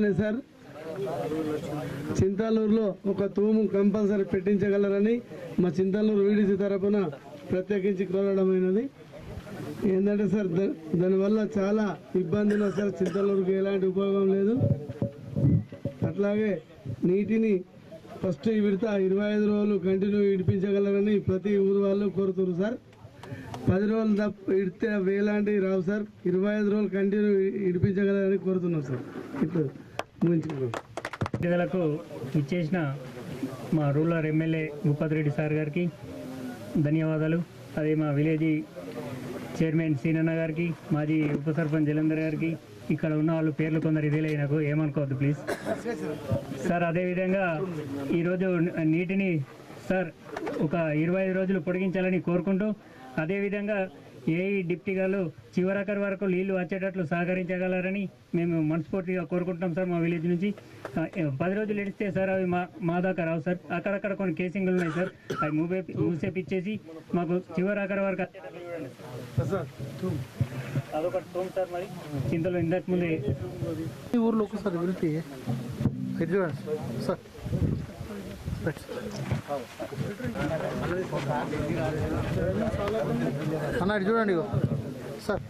అట్లనే సార్. చింతాలూరులో ఒక తూము కంపల్సరీ పెట్టించగలరని మా చింతాలూరు వీడిసి తరపున ప్రత్యేకించి కోరడమైనది. ఏంటంటే సార్ దా- దానివల్ల చాలా ఇబ్బంది సార్ చింతలూరుకి ఎలాంటి ఉపయోగం లేదు. అట్లాగే నీటిని ఫస్ట్ విడత ఇరవై ఐదు రోజులు కంటిన్యూ ఇడిపించగలరని ప్రతి ఊరు వాళ్ళు కోరుతున్నారు సార్. పది రోజులు తప్ప ఇడితే వేలాంటివి రావు సార్. ఇరవై ఐదు రోజులు కంటిన్యూ ఇడిపించగలరని కోరుతున్నాం సార్. ఇప్పుడు ముగించుకున్నాం ఇచ్చేసిన మా rural MLA Bhupathi Reddy sir గారికి ధన్యవాదాలు. అదే మా విలేజ్ చైర్మన్ సీనన్న గారికి మాజీ ఉప సర్పంచ్ జలంధర్ గారికి ఇక్కడ ఉన్న వాళ్ళు పేర్లు కొందరు ఇదేలే నాకు ఏమనుకోవద్దు ప్లీజ్. సార్ అదేవిధంగా ఈరోజు నీటిని సార్ ఒక ఇరవై ఐదు రోజులు పొడిగించాలని కోరుకుంటూ అదేవిధంగా ఏఐ డిప్టీ గారు చివరకర్ వరకు నీళ్ళు వచ్చేటట్లు సహకరించగలరని మేము మనస్ఫూర్తిగా కోరుకుంటున్నాం సార్ మా విలేజ్ నుంచి. పది రోజులు ఎడిస్తే సార్ అవి మా మా దాకా రావు సార్. అక్కడక్కడ కొన్ని కేసింగ్లు ఉన్నాయి సార్. అవి మూవే మూసేపిచ్చేసి మాకు చివరకరి వరకు సార్ మరి ఇంతలో ఇంతకు ముందే ఊర్లో వెళ్తే సార్? అన్న ఇటు చూడండి సార్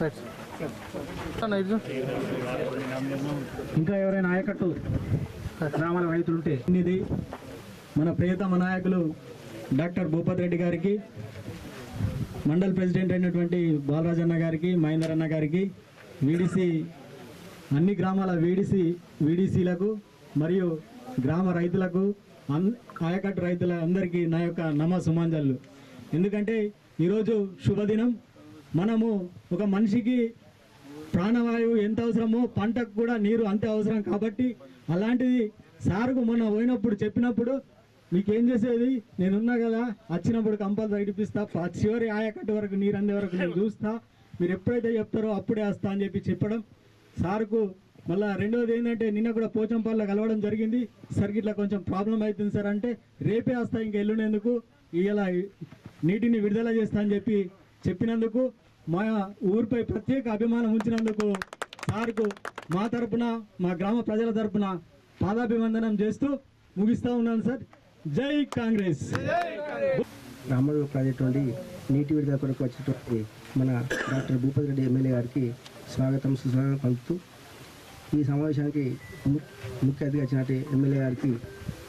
రైట్. ఇటు ఇంకా ఎవరైనా ఆయకట్టు గ్రామాల రైతులుంటే ఇది మన ప్రియతమ నాయకులు డాక్టర్ భూపతి రెడ్డి గారికి మండల్ ప్రెసిడెంట్ అయినటువంటి బాలరాజన్న గారికి మహేందర్ అన్న గారికి వీడిసి అన్ని గ్రామాల వీడిసి వీడిసీలకు మరియు గ్రామ రైతులకు అన్ ఆయకట్టు రైతుల అందరికీ నా యొక్క నమసుమాంజలు ఎందుకంటే ఈరోజు శుభదినం. మనము ఒక మనిషికి ప్రాణవాయువు ఎంత అవసరమో పంటకు కూడా నీరు అంతే అవసరం కాబట్టి అలాంటిది సార్కు మొన్న పోయినప్పుడు చెప్పినప్పుడు మీకేం చేసేది? నేనున్నా కదా వచ్చినప్పుడు కంపల్సరీ ఇడిపిస్తా చివరి ఆయకట్టు వరకు నీరు అందే వరకు నేను చూస్తా. మీరు ఎప్పుడైతే చెప్తారో అప్పుడే వస్తా అని చెప్పి చెప్పడం. సార్కు మళ్ళా రెండోది ఏంటంటే నిన్న కూడా పోచంపల్లిలో కలవడం జరిగింది. సార్ ఇట్లా కొంచెం ప్రాబ్లం అవుతుంది సార్ అంటే రేపే వస్తా ఇంకా ఎల్లుండేందుకు ఇలా నీటిని విడుదల చేస్తా అని చెప్పి చెప్పినందుకు మా ఊరిపై ప్రత్యేక అభిమానం ఉంచినందుకు సార్కు మా తరపున మా గ్రామ ప్రజల తరపున పాదాభివందనం చేస్తూ ముగిస్తూ ఉన్నాను సార్. జై కాంగ్రెస్! రామడు ప్రాజెక్టు నుండి నీటి విడుదల కొరకు వచ్చినటువంటి మన డాక్టర్ భూపతి రెడ్డి ఎమ్మెల్యే గారికి స్వాగతం సుస్వాగతం పంపుతూ ఈ సమావేశానికి ము- ముఖ్య అతిథిగా వచ్చినట్టు ఎమ్మెల్యే గారికి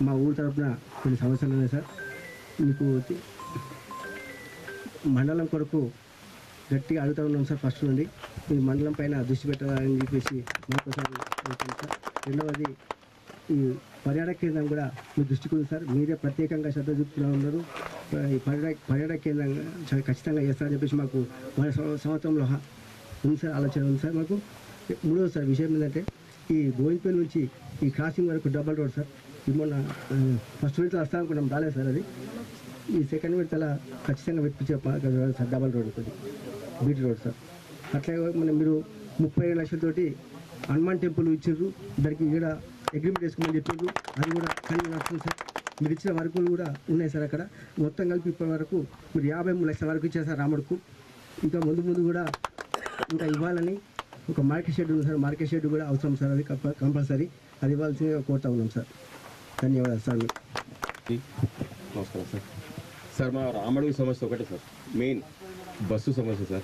మా ఊరు తరపున కొన్ని సమస్యలు ఉన్నాయి సార్. మీకు మండలం కొరకు గట్టిగా అడుగుతూ ఉన్నాం సార్ ఫస్ట్ నుండి. ఈ మండలం పైన దృష్టి పెట్టాలని చెప్పేసి మరొకసారి సార్. రెండవది ఈ పర్యాటక కేంద్రం కూడా మీ దృష్టికి ఉంది సార్. మీరే ప్రత్యేకంగా శ్రద్ధ చూపుతూ ఉన్నారు. ఈ పర్యాటక పర్యాటక కేంద్రం చాలా ఖచ్చితంగా చేస్తారని చెప్పేసి మాకు మన సంవత్సరంలో ఉంది సార్ ఆలోచన ఉంది సార్ మాకు. మూడవది సార్ విషయం ఏంటంటే ఈ గోవిందపల్లి నుంచి ఈ క్రాసింగ్ వరకు డబల్ రోడ్ సార్. ఇది మొన్న ఫస్ట్ విడత వస్తా అనుకున్నాం రాలేదు సార్ అది. ఈ సెకండ్ విడతల ఖచ్చితంగా వెతిపించే సార్ డబల్ రోడ్ కొద్ది బీటీ రోడ్ సార్. అట్లాగే మన మీరు ముప్పై ఏడు లక్షలతోటి హనుమాన్ టెంపుల్ ఇచ్చారు. దానికి ఇక్కడ అగ్రిమెంట్ వేసుకోమని చెప్పారు. అది కూడా కలిగి నడుస్తుంది సార్. మీరు ఇచ్చిన వర్కులు కూడా ఉన్నాయి సార్ అక్కడ. మొత్తం కలిపి ఇప్పటి వరకు మీరు యాభై మూడు లక్షల వరకు ఇచ్చారు సార్ రాముడుకు. ఇంకా ముందు ముందు కూడా ఇంకా ఇవ్వాలని ఒక మార్కెట్ షెడ్ ఉంది సార్. మార్కెట్ షెడ్ కూడా అవసరం సార్. అది కంపల్సరీ. అది ఇవ్వాల్సిందిగా కోరుతా ఉన్నాం సార్. ధన్యవాదాలు సార్ నమస్కారం సార్. సార్ మా రామడుగు సమస్య ఒకటే సార్. మెయిన్ బస్సు సమస్య సార్.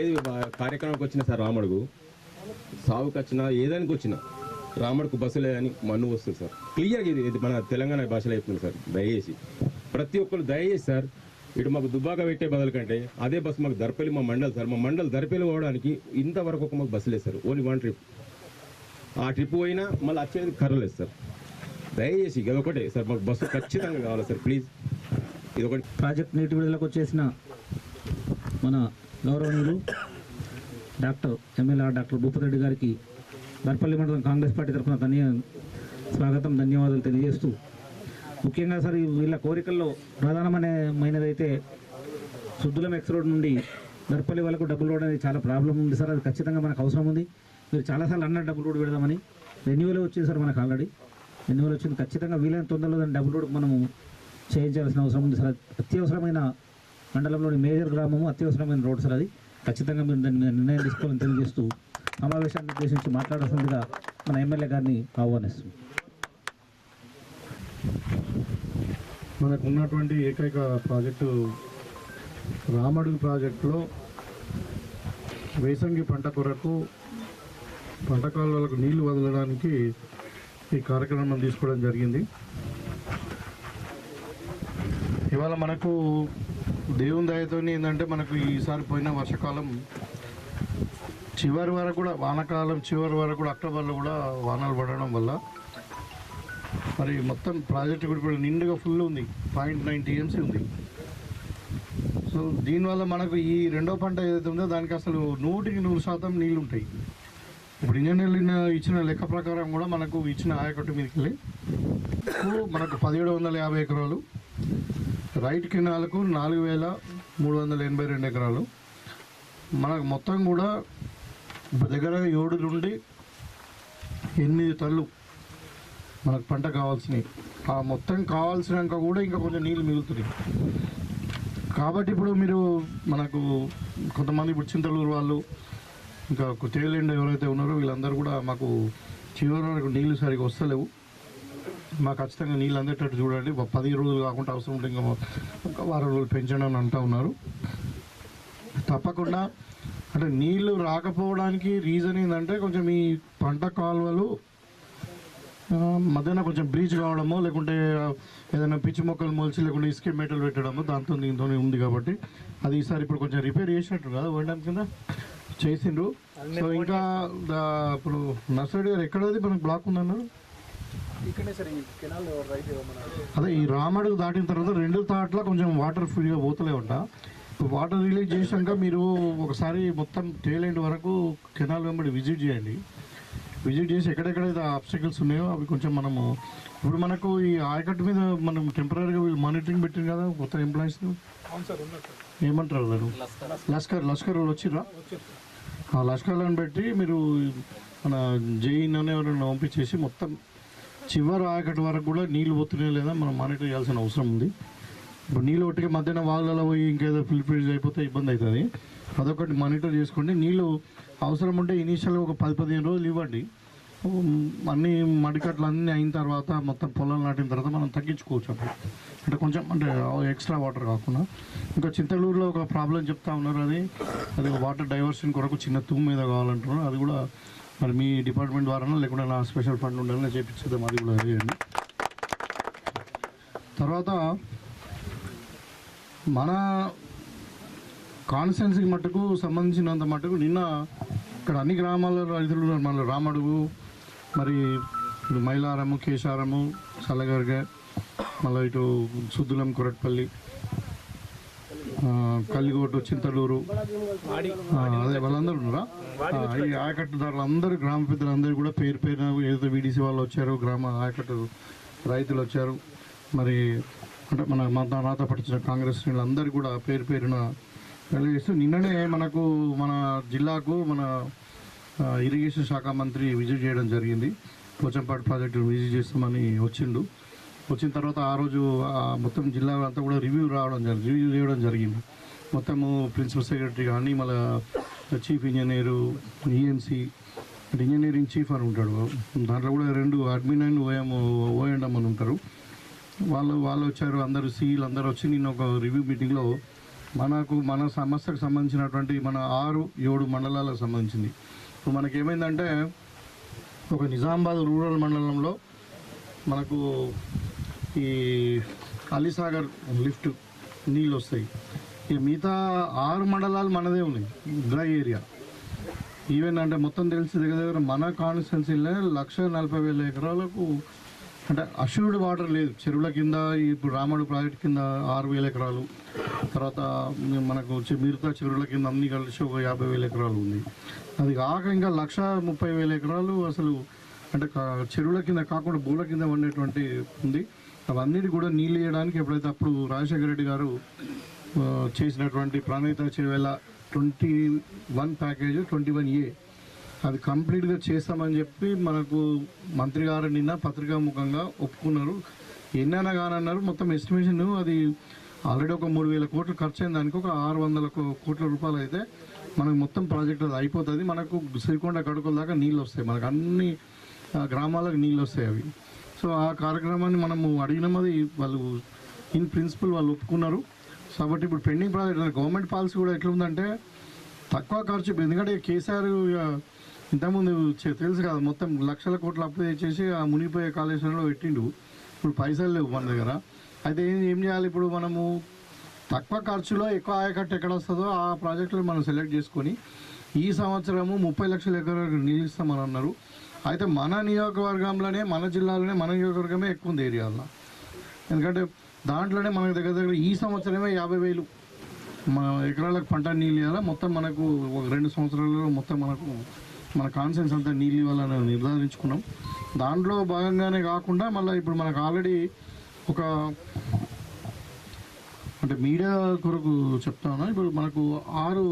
ఏది కార్యక్రమానికి వచ్చినా సార్ రామడుగు. సాగుకి వచ్చినా ఏదానికి వచ్చినా రామడుకు బస్సు లేదని మన్ను వస్తుంది సార్. క్లియర్గా ఇది ఇది మన తెలంగాణ భాషలో చెప్తుంది సార్. దయచేసి. ప్రతి ఒక్కరు దయచేసి సార్ ఇటు మాకు దుబ్బాక పెట్టే బదులు కంటే అదే బస్సు మాకు దర్పల్లి మా మండల్ సార్. మా మండల్ దర్పల్లి పోవడానికి ఇంతవరకు ఒక మాకు బస్సు లేదు సార్. ఓన్లీ వన్ ట్రిప్ ఆ ట్రిప్ పోయినా మళ్ళీ వచ్చేది కర్రలేదు సార్. దయచేసి ఇది ఒకటే సార్ మాకు బస్సు ఖచ్చితంగా కావాలి సార్ ప్లీజ్. ఇది ఒకటి. ప్రాజెక్ట్ నీటి విడుదలకు వచ్చేసిన మన గౌరవనీయులు డాక్టర్ ఎమ్మెల్యే డాక్టర్ భూపతిరెడ్డి గారికి దర్పల్లి మండలం కాంగ్రెస్ పార్టీ తరఫున ధన్య స్వాగతం ధన్యవాదాలు తెలియజేస్తూ ముఖ్యంగా సార్ వీళ్ళ కోరికల్లో ప్రధానమైనదైతే అయితే ఎక్స్ రోడ్ నుండి దర్పల్లి వాళ్ళకు డబుల్ రోడ్ అనేది చాలా ప్రాబ్లం ఉంది సార్. అది ఖచ్చితంగా మనకు అవసరం ఉంది. మీరు చాలాసార్లు అన్నారు డబుల్ రోడ్ పెడదామని. రెన్యువల్ వచ్చింది సార్ మనకు ఆల్రెడీ. రెన్యువల్ వచ్చింది. ఖచ్చితంగా వీలైన తొందరలో దాన్ని డబుల్ రోడ్ మనము చేయించాల్సిన అవసరం ఉంది సార్. అత్యవసరమైన మండలంలోని మేజర్ గ్రామము అత్యవసరమైన రోడ్ సార్ అది. ఖచ్చితంగా మీరు దాని మీద నిర్ణయం తీసుకోవాలని తెలియజేస్తూ సమావేశాన్ని ఉద్దేశించి మాట్లాడాల్సిందిగా మన ఎమ్మెల్యే గారిని ఆహ్వానిస్తుంది మనకు ఉన్నటువంటి ఏకైక ప్రాజెక్టు రామడుగు ప్రాజెక్టులో వేసంగి పంట కొరకు పంట కాలువలకు నీళ్ళు వదలడానికి ఈ కార్యక్రమం తీసుకోవడం జరిగింది. ఇవాళ మనకు దేవుని దయతో ఏంటంటే మనకు ఈసారి పోయిన వర్షాకాలం చివరి వరకు కూడా వానకాలం చివరి వరకు కూడా అక్టోబర్లో కూడా వానలు పడడం వల్ల మరి మొత్తం ప్రాజెక్ట్ కూడా ఇప్పుడు నిండుగా ఫుల్ ఉంది. పాయింట్ నైన్ టీఎంసీ ఉంది. సో దీనివల్ల మనకు ఈ రెండో పంట ఏదైతే ఉందో దానికి అసలు నూటికి నూరు శాతం నీళ్ళు ఉంటాయి ఇప్పుడు ఇంజనీర్లు ఇచ్చిన లెక్క ప్రకారం కూడా మనకు ఇచ్చిన ఆయకట్టు మీదకి వెళ్ళి మనకు పదిహేడు వందల యాభై ఎకరాలు రైట్ కెనాలకు నాలుగు వేల మూడు వందల ఎనభై రెండు ఎకరాలు. మనకు మొత్తం కూడా దగ్గర ఏడు నుండి ఎనిమిది తల్లు మనకు పంట కావాల్సినవి. ఆ మొత్తం కావాల్సినాక కూడా ఇంకా కొంచెం నీళ్ళు మిగులుతున్నాయి. కాబట్టి ఇప్పుడు మీరు మనకు కొంతమంది ఇప్పుడు చింతలూరు వాళ్ళు ఇంకా తేలిండ ఎవరైతే ఉన్నారో వీళ్ళందరూ కూడా మాకు చివరి వరకు నీళ్ళు సరిగా వస్తలేవు. మాకు ఖచ్చితంగా నీళ్ళు అందేటట్టు చూడండి. పది రోజులు కాకుండా అవసరం ఉంటే ఇంకా ఒక వారం రోజులు పెంచండి అని అంటూ ఉన్నారు. తప్పకుండా అంటే నీళ్ళు రాకపోవడానికి రీజన్ ఏంటంటే కొంచెం ఈ పంట కాలువలు మధ్యాహ్నం కొంచెం బ్రీచ్ కావడమో లేకుంటే ఏదైనా పిచ్చి మొక్కలు మొలిచి లేకుంటే ఇసుక మెటల్ పెట్టడము దాంతో దీంతో ఉంది కాబట్టి అది ఈసారి ఇప్పుడు కొంచెం రిపేర్ చేసినట్టు కదా వన్ కింద? చేసిండ్రు. సో ఇంకా ఇప్పుడు నర్సరీ గారు ఎక్కడది మనకు బ్లాక్ ఉందన్నారు. అదే ఈ రామడుగు దాటిన తర్వాత రెండు తాట్ల కొంచెం వాటర్ ఫ్రీగా పోతలే ఉంట వాటర్ రిలీజ్ చేశాక మీరు ఒకసారి మొత్తం టేల్ ఎండ్ వరకు కెనాల్ వెంబడి విజిట్ చేయండి. విజిట్ చేసి ఎక్కడెక్కడైతే ఆబ్స్టికల్స్ ఉన్నాయో అవి కొంచెం మనము ఇప్పుడు మనకు ఈ ఆయకట్టు మీద మనం టెంపరీగా వీళ్ళు మానిటరింగ్ పెట్టింది కదా కొత్త ఎంప్లాయీస్ ఏమంటారు వాళ్ళు లష్కర్ లష్కర్ వాళ్ళు వచ్చిర్రా? ఆ లష్కర్లను పెట్టి మీరు మన జైన్ ఎవరైనా పంపించేసి మొత్తం చివరి ఆయకట్టు వరకు కూడా నీళ్ళు పోతున్నాయో లేదా మనం మానిటర్ చేయాల్సిన అవసరం ఉంది. ఇప్పుడు నీళ్ళు ఒట్టిగా మధ్యాహ్నం వాళ్ళలో పోయి ఇంకేదో ఫిల్ఫిల్స్ అయిపోతే ఇబ్బంది అవుతుంది. అదొకటి మానిటర్ చేసుకోండి. నీళ్ళు అవసరం ఉంటే ఇనీషియల్గా ఒక పది పదిహేను రోజులు ఇవ్వండి. అన్నీ అన్ని మడికట్లు అన్నీ అయిన తర్వాత మొత్తం పొలాలు నాటిన తర్వాత మనం తగ్గించుకోవచ్చు అప్పుడు. అంటే కొంచెం అంటే ఎక్స్ట్రా వాటర్ కాకుండా. ఇంకా చింతలూరులో ఒక ప్రాబ్లం చెప్తా ఉన్నారు అది. అది వాటర్ డైవర్షన్ కొరకు చిన్న తూము మీద కావాలంటున్నారు. అది కూడా మరి మీ డిపార్ట్మెంట్ ద్వారానో లేకుంటే నా స్పెషల్ ఫండ్ ఉండాలని చేపించేద్దాం. అది కూడా చేయండి తర్వాత మన కాన్స్టెన్సీకి మటుకు సంబంధించినంత మటుకు నిన్న ఇక్కడ అన్ని గ్రామాల రైతులు మన రామడుగు మరి మైలారము కేశారము సల్లగర్గ మళ్ళీ ఇటు సుద్దులం కొరట్పల్లి కల్లిగోటు చింతలూరు అదే వాళ్ళందరూ ఉన్నారా? ఈ ఆయకట్టుదారులు అందరూ గ్రామ పెద్దలందరూ కూడా పేరు పేరున ఏదో వీడీసీ వాళ్ళు వచ్చారు గ్రామ ఆయకట్టు రైతులు వచ్చారు. మరి అంటే మన మా- నాతో పట్టించిన కాంగ్రెస్ శ్రేణులందరూ కూడా పేరు పేరున తెలియజేస్తూ నిన్ననే మనకు మన జిల్లాకు మన ఇరిగేషన్ శాఖ మంత్రి విజిట్ చేయడం జరిగింది. పోచంపాడు ప్రాజెక్టు విజిట్ చేస్తామని వచ్చిండు. వచ్చిన తర్వాత ఆ రోజు ఆ మొత్తం జిల్లా అంతా కూడా రివ్యూ రావడం జరిగింది రివ్యూ చేయడం జరిగింది. మొత్తము ప్రిన్సిపల్ సెక్రటరీ కానీ మళ్ళీ chief engineer ENC engineering chief అని ఉంటాడు. దాంట్లో కూడా రెండు అడ్మిన్ అండ్ ఓఎం ఓఎండం అని ఉంటారు. వాళ్ళు వాళ్ళు వచ్చారు. అందరూ సీలు అందరూ వచ్చి నిన్న ఒక రివ్యూ మీటింగ్లో మనకు మన సమస్యకు సంబంధించినటువంటి మన ఆరు ఏడు మండలాలకు సంబంధించింది. ఇప్పుడు మనకేమైందంటే ఒక నిజామాబాద్ రూరల్ మండలంలో మనకు ఈ అలీసాగర్ లిఫ్ట్ నీళ్ళు వస్తాయి ఇక మిగతా ఆరు మండలాలు మనదే ఉన్నాయి డ్రై ఏరియా. ఈవెన్ అంటే మొత్తం తెలిసి దగ్గర దగ్గర మన కాన్స్టిట్యున్సీలో లక్ష నలభై వేల ఎకరాలకు అంటే అష్యూర్డ్ వాటర్ లేదు. చెరువుల కింద ఇప్పుడు రామడు ప్రాజెక్ట్ కింద ఆరు వేల ఎకరాలు. తర్వాత మనకు వచ్చి మిగతా చెరువుల కింద అన్ని కలిసి ఒక యాభై వేల ఎకరాలు ఉంది. అది కాక ఇంకా లక్ష ముప్పై వేల ఎకరాలు అసలు అంటే చెరువుల కింద కాకుండా భూల కింద ఉండేటువంటి ఉంది. అవన్నిటి కూడా నీళ్ళు ఇవ్వడానికి ఎప్పుడైతే అప్పుడు రాజశేఖర రెడ్డి గారు చేసినటువంటి Pranahita Chevella twenty one package twenty one A అది కంప్లీట్గా చేస్తామని చెప్పి మనకు మంత్రి గారు నిన్న పత్రికాముఖంగా ఒప్పుకున్నారు. ఎన్నైనా కానన్నారు మొత్తం ఎస్టిమేషన్ అది ఆల్రెడీ ఒక మూడు వేల కోట్లు ఖర్చు అయిన దానికి ఒక ఆరు వందల కోట్ల రూపాయలు అయితే మనకు మొత్తం ప్రాజెక్ట్ అది అయిపోతుంది. మనకు శ్రీకొండ కడుకుల దాకా నీళ్ళు వస్తాయి. మనకు అన్ని గ్రామాలకు నీళ్ళు వస్తాయి అవి. సో ఆ కార్యక్రమాన్ని మనము అడిగినది వాళ్ళు ఇన్ ప్రిన్సిపల్ వాళ్ళు ఒప్పుకున్నారు. సో కాబట్టి ఇప్పుడు పెండింగ్ ప్రాజెక్ట్ గవర్నమెంట్ పాలసీ కూడా ఎట్లుందంటే తక్కువ ఖర్చు ఎందుకంటే కేసీఆర్ ఇక ఇంతకుముందు తెలుసు కదా మొత్తం లక్షల కోట్లు అప్పు చేసి ఆ మునిగిపోయే కాళేశ్వరంలో పెట్టిండు. ఇప్పుడు పైసలు లేవు మన దగ్గర. అయితే ఏం ఏం చేయాలి ఇప్పుడు మనము? తక్కువ ఖర్చులో ఎక్కువ ఆయకట్టు ఎక్కడ వస్తుందో ఆ ప్రాజెక్టులు మనం సెలెక్ట్ చేసుకొని ఈ సంవత్సరము ముప్పై లక్షల ఎకరాలకు నీళ్ళు ఇస్తామని అన్నారు. అయితే మన నియోజకవర్గంలోనే మన జిల్లాలోనే మన నియోజకవర్గమే ఎక్కువ ఉంది ఏరియాలో. ఎందుకంటే దాంట్లోనే మనకు దగ్గర దగ్గర ఈ సంవత్సరమే యాభై వేలు. మన ఎకరాలకు పంట నీళ్ళు ఇవ్వాలా? మొత్తం మనకు ఒక రెండు సంవత్సరాలలో మొత్తం మనకు మన కాన్సెన్స్ అంతా నీళ్ళు ఇవ్వాలని నిర్ధారించుకున్నాం. దాంట్లో భాగంగానే కాకుండా మళ్ళీ ఇప్పుడు మనకు ఆల్రెడీ ఒక అంటే మీడియా కొరకు చెప్తాను ఇప్పుడు మనకు ఆరు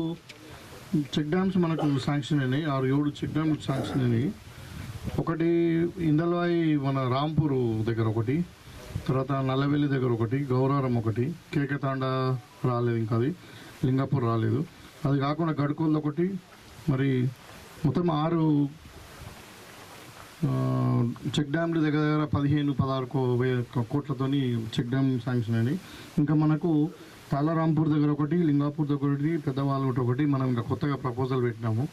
చెక్ డ్యామ్స్ మనకు శాంక్షన్ అయినాయి ఆరు ఏడు చెక్ డ్యామ్స్ శాంక్షన్ అయినాయి. ఒకటి ఇందల్వాయి మన రాంపూర్ దగ్గర ఒకటి తర్వాత నల్లవెల్లి దగ్గర ఒకటి గౌరారం ఒకటి కేకతాండ రాలేదు ఇంకా అది లింగాపూర్ రాలేదు. అది కాకుండా గడుకోళ్ళు ఒకటి మరి మొత్తం ఆరు చెక్ డ్యామ్లు దగ్గర దగ్గర పదిహేను పదహారు వే- కోట్లతోని చెక్ డ్యామ్ శాంక్షన్ అయినాయి. ఇంకా మనకు తాలారాంపూర్ దగ్గర ఒకటి లింగాపూర్ దగ్గర ఒకటి పెద్దవాళ్ళ ఒకటి మనం ఇంకా కొత్తగా ప్రపోజల్ పెట్టినాము.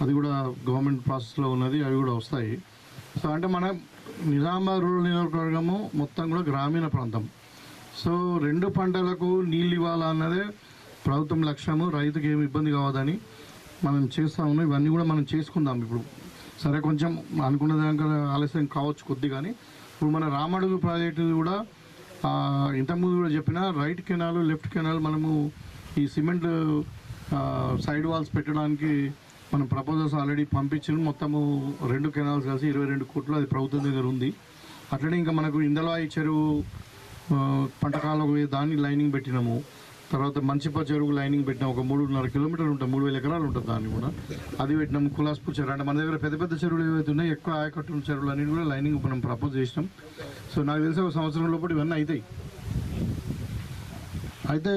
అది కూడా గవర్నమెంట్ ప్రాసెస్లో ఉన్నది అవి కూడా వస్తాయి. సో అంటే మన నిజామాబాద్ రూరల్ నియోజకవర్గము మొత్తం కూడా గ్రామీణ ప్రాంతం. సో రెండు పంటలకు నీళ్ళు ఇవ్వాలన్నదే ప్రభుత్వం లక్ష్యము రైతుకి ఏమి ఇబ్బంది కావద్దని. మనం చేస్తా ఉన్నాం ఇవన్నీ కూడా మనం చేసుకుందాం ఇప్పుడు. సరే కొంచెం అనుకున్న దానికన్నా ఆలస్యం కావచ్చు కొద్ది కానీ ఇప్పుడు మన రామడుగు ప్రాజెక్టు కూడా ఇంతకుముందు కూడా చెప్పిన రైట్ కెనాల్ లెఫ్ట్ కెనాల్ మనము ఈ సిమెంట్ సైడ్ వాల్స్ పెట్టడానికి మనం ప్రపోజల్స్ ఆల్రెడీ పంపించిన. మొత్తము రెండు కెనాల్స్ కలిసి ఇరవై రెండు కోట్లు అది ప్రభుత్వం దగ్గర ఉంది. అట్లనే ఇంకా మనకు ఇందలవాయి చెరువు ఆ, దాన్ని లైనింగ్ పెట్టినాము. తర్వాత మంచిపా చెరువు లైనింగ్ పెట్టినాం. ఒక మూడున్నర కిలోమీటర్లు ఉంటుంది. మూడు వేల ఎకరాలు ఉంటుంది దాన్ని కూడా. అది పెట్టినాం కులాస్పూర్ చెరువు. అంటే మన దగ్గర పెద్ద పెద్ద చెరువులు ఏవైతే ఉన్నాయో ఎక్కువ ఆయకట్టు చెరువులు అన్ని కూడా లైనింగ్ మనం ప్రపోజ్ చేసినాం. సో నాకు తెలిసి ఒక సంవత్సరం లోపల ఇవన్నీ అవుతాయి అయితే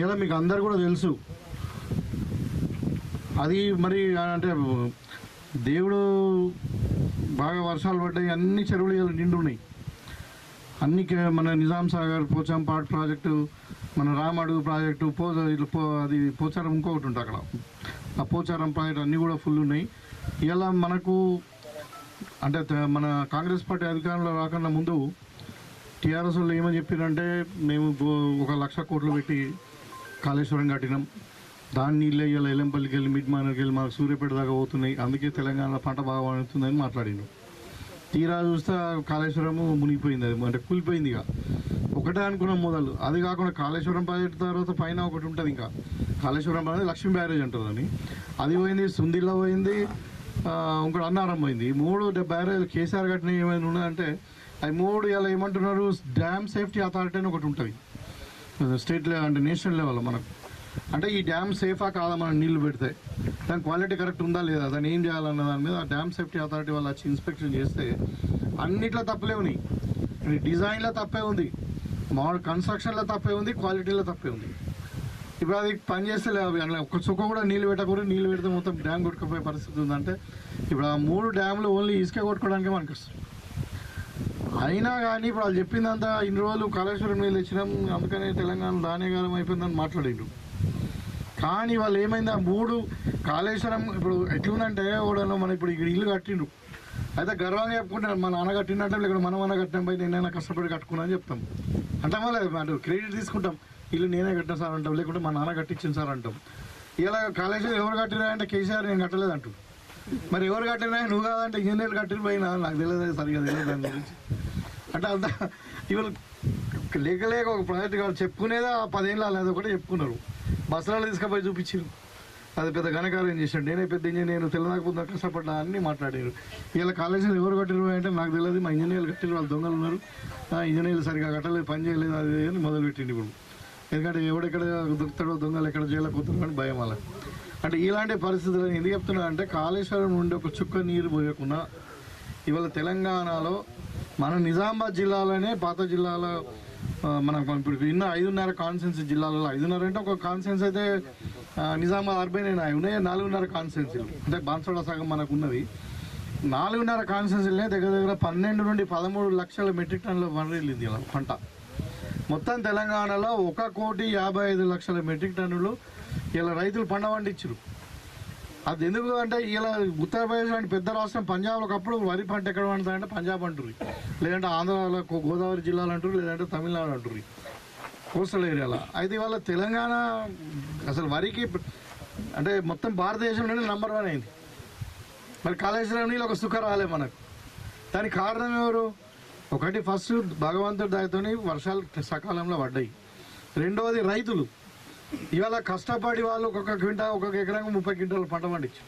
ఇలా మీకు అందరు కూడా తెలుసు. అది మరి అంటే దేవుడు బాగా వర్షాలు పడ్డాయి. అన్ని చెరువులు నిండు ఉన్నాయి అన్ని మన నిజాం సాగర్ పోచంపాట్ ప్రాజెక్టు మన రామడుగు ప్రాజెక్టు పో ఇట్లా పో అది పోచారం ఇంకొకటి ఉంటుంది అక్కడ. ఆ పోచారం ప్రాజెక్ట్ అన్నీ కూడా ఫుల్ ఉన్నాయి. ఇలా మనకు అంటే మన కాంగ్రెస్ పార్టీ అధికారంలో రాకుండా ముందు టీఆర్ఎస్ వాళ్ళు ఏమని చెప్పారంటే మేము ఒక లక్ష కోట్లు పెట్టి కాళేశ్వరం కట్టినాం. దాని నీళ్ళు ఇవాళ ఎల్లంపల్లికి వెళ్ళి మిడ్ మానర్కి వెళ్ళి మాకు సూర్యాపేట దాకా పోతున్నాయి. అందుకే తెలంగాణ పంట బాగా పండుతుందని మాట్లాడినాం తీరా చూస్తే కాళేశ్వరము మునిగిపోయింది అది అంటే కూలిపోయింది ఇక. ఒకటే అనుకున్నాం మొదలు. అది కాకుండా కాళేశ్వరం ప్రాజెక్టు తర్వాత పైన ఒకటి ఉంటుంది ఇంకా. కాళేశ్వరం అనేది లక్ష్మీ బ్యారేజ్ అంటారు అని అది పోయింది సుందిల్లో పోయింది ఇంకోటి అన్నారం పోయింది. మూడు బ్యారేజ్ కేసీఆర్ కట్టిన ఏమైనా ఉన్నాయంటే అవి మూడు ఇలా ఏమంటున్నారు డ్యామ్ సేఫ్టీ అథారిటీ అని ఒకటి ఉంటుంది. స్టేట్ లెవెల్ అంటే నేషనల్ లెవెల్లో మనకు. అంటే ఈ డ్యామ్ సేఫా కాదా మనం నీళ్ళు పెడితే? దాని క్వాలిటీ కరెక్ట్ ఉందా లేదా దాన్ని ఏం చేయాలన్న దాని మీద ఆ డ్యామ్ సేఫ్టీ అథారిటీ వాళ్ళు వచ్చి ఇన్స్పెక్షన్ చేస్తే అన్నిట్లో తప్పులే ఉన్నాయి డిజైన్లో తప్పే ఉంది. మామూలు కన్స్ట్రక్షన్లో తప్పే ఉంది క్వాలిటీలో తప్పే ఉంది. ఇప్పుడు అది పని చేస్తే లేదు అలా ఒక్క చుక్క కూడా నీళ్ళు పెట్టకూడదు నీళ్ళు పెడితే మొత్తం డ్యామ్ కొట్టుకుపోయే పరిస్థితి ఉందంటే ఇప్పుడు ఆ మూడు డ్యామ్లు ఓన్లీ ఇసుక కొట్టుకోవడానికి మనకు వస్తుంది. అయినా కానీ ఇప్పుడు వాళ్ళు చెప్పిందంతా ఇన్ని రోజులు కాళేశ్వరం నీళ్ళు ఇచ్చినాం అందుకనే తెలంగాణ ధాన్యకాలం అయిపోయిందని మాట్లాడిండు కానీ వాళ్ళు ఏమైంది? ఆ మూడు కాళేశ్వరం ఇప్పుడు ఎట్లుందంటే ఓడలో మనం ఇప్పుడు ఇక్కడ ఇల్లు కట్టిండు అయితే గర్వంగా చెప్పుకుంటారు మా నాన్న కట్టినట్టు ఇక్కడ మనం అన్న కట్టిన పోయి నేనైనా కష్టపడి కట్టుకున్నా అని చెప్తాం. అంటాం వల్ల అంటే క్రెడిట్ తీసుకుంటాం. ఇల్లు నేనే కట్టిన సార్ అంటాం లేకుంటే మా నాన్న కట్టించింది సార్ అంటాం. ఇలా కాళేశ్వరం ఎవరు కట్టినా అంటే కేసీఆర్ నేను కట్టలేదు మరి ఎవరు కట్టినా నువ్వు కాదంటే ఇంజనీర్లు కట్టిన పోయినా? నాకు తెలియదు సరిగా తెలియదు దాని గురించి. అంటే అంత ఇవాళ లేక లేక ఒక ప్రాజెక్ట్ కాదు చెప్పుకునేదే? ఆ పదేళ్ళు అనేది ఒకటి చెప్పుకున్నారు. బస్సులలో తీసుకుపోయి చూపించారు. అది పెద్ద ఘనకార్యం చేశాడు. నేనే పెద్ద ఇంజనీర్ తెల్లదాకపోతే కష్టపడ్డా అన్ని మాట్లాడారు. ఇలా కాలేజీలో ఎవరు కట్టారు అంటే నాకు తెలియదు మా ఇంజనీర్లు కట్టారు వాళ్ళు దొంగలు ఉన్నారు. ఆ ఇంజనీర్లు సరిగా కట్టలేదు పని చేయలేదు అది అని మొదలుపెట్టింది ఇప్పుడు. ఎందుకంటే ఎవడెక్కడ దొరుకుతాడో దొంగలు ఎక్కడ చేయలేకపోతున్నాడు అని భయం అలా అంటే ఇలాంటి పరిస్థితులు ఎందుకు చెప్తున్నా అంటే కాళేశ్వరం నుండి ఒక చుక్క నీరు పోయకుండా ఇవాళ తెలంగాణలో మన నిజామాబాద్ జిల్లాలోనే పాత జిల్లాలో మనం ఇప్పుడు ఇన్న ఐదున్నర కాన్సెన్స్ జిల్లాలలో ఐదున్నర అంటే ఒక కాన్సెన్స్ అయితే నిజామాబాద్ అర్బన్ అయినా ఉన్నాయి నాలుగున్నర కాన్సెన్సీలు అంటే బాన్సోడ సగం మనకు ఉన్నవి నాలుగున్నర కాన్సెన్సీలనే దగ్గర దగ్గర పన్నెండు నుండి పదమూడు లక్షల మెట్రిక్ టన్నుల వరి ఇలా పంట. మొత్తం తెలంగాణలో ఒక కోటి యాభై ఐదు లక్షల మెట్రిక్ టన్నులు ఇలా రైతులు పంట పండించారు అది ఎందుకు అంటే ఇలా ఉత్తరప్రదేశ్ లాంటి పెద్ద రాష్ట్రం పంజాబ్లో ఒకప్పుడు వరి పంట ఎక్కడ పండుతారంటే పంజాబ్ అంటారు లేదంటే ఆంధ్రాలో గోదావరి జిల్లాలు అంటారు లేదంటే తమిళనాడు అంటారు కోస్టల్ ఏరియాలో. అయితే ఇవాళ తెలంగాణ అసలు వరికి అంటే మొత్తం భారతదేశంలోనే నంబర్ వన్ అయింది. మరి కాళేశ్వరం నీళ్ళు ఒక సుఖ రాలే మనకు. దానికి కారణం ఎవరు? ఒకటి ఫస్ట్ భగవంతుడి దయతోని వర్షాలు సకాలంలో పడ్డాయి. రెండవది రైతులు. ఇవాళ కష్టపడి వాళ్ళు ఒక్కొక్క క్వింటా ఒక్కొక్క ఎకరాకు ముప్పై క్వింటాలు పంట పండించు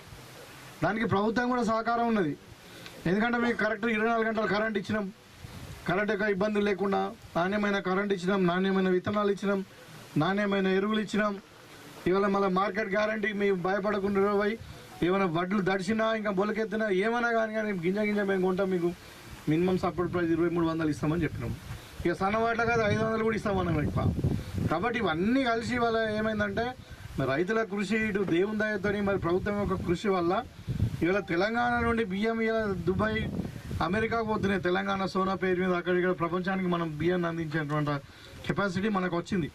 దానికి ప్రభుత్వం కూడా సహకారం ఉన్నది. ఎందుకంటే మీకు కరెక్ట్ ఇరవై నాలుగు గంటలు కరెంట్ ఇచ్చినాం. కరెంట్ యొక్క ఇబ్బందులు లేకుండా నాణ్యమైన కరెంట్ ఇచ్చినాం నాణ్యమైన విత్తనాలు ఇచ్చినాం నాణ్యమైన ఎరువులు ఇచ్చినాం. ఇవాళ మళ్ళీ మార్కెట్ గ్యారంటీ మీ భయపడకుండా పోయి ఏమైనా వడ్లు దడిచినా ఇంకా బొలకెత్తినా ఏమైనా కానీ కానీ గింజ గింజ మేము కొంటాం మీకు. మినిమం సపోర్ట్ ప్రైస్ ఇరవై మూడు వందలు ఇస్తామని చెప్పినాం. ఇక సన్న వాటిలో కాదు ఐదు వందలు కూడా ఇస్తామన్నాం ఎక్కువ కాబట్టి ఇవన్నీ కలిసి వల్ల ఏమైందంటే మరి రైతుల కృషి ఇటు దేవుని దయతోని మరి ప్రభుత్వం యొక్క కృషి వల్ల ఇవాళ తెలంగాణ నుండి బియ్యం ఇలా దుబాయ్ అమెరికాకు పోతున్నాయి. తెలంగాణ సోనా పేరు మీద అక్కడ ఇక్కడ ప్రపంచానికి మనం బియ్యాన్ని అందించేటువంటి కెపాసిటీ మనకు వచ్చింది.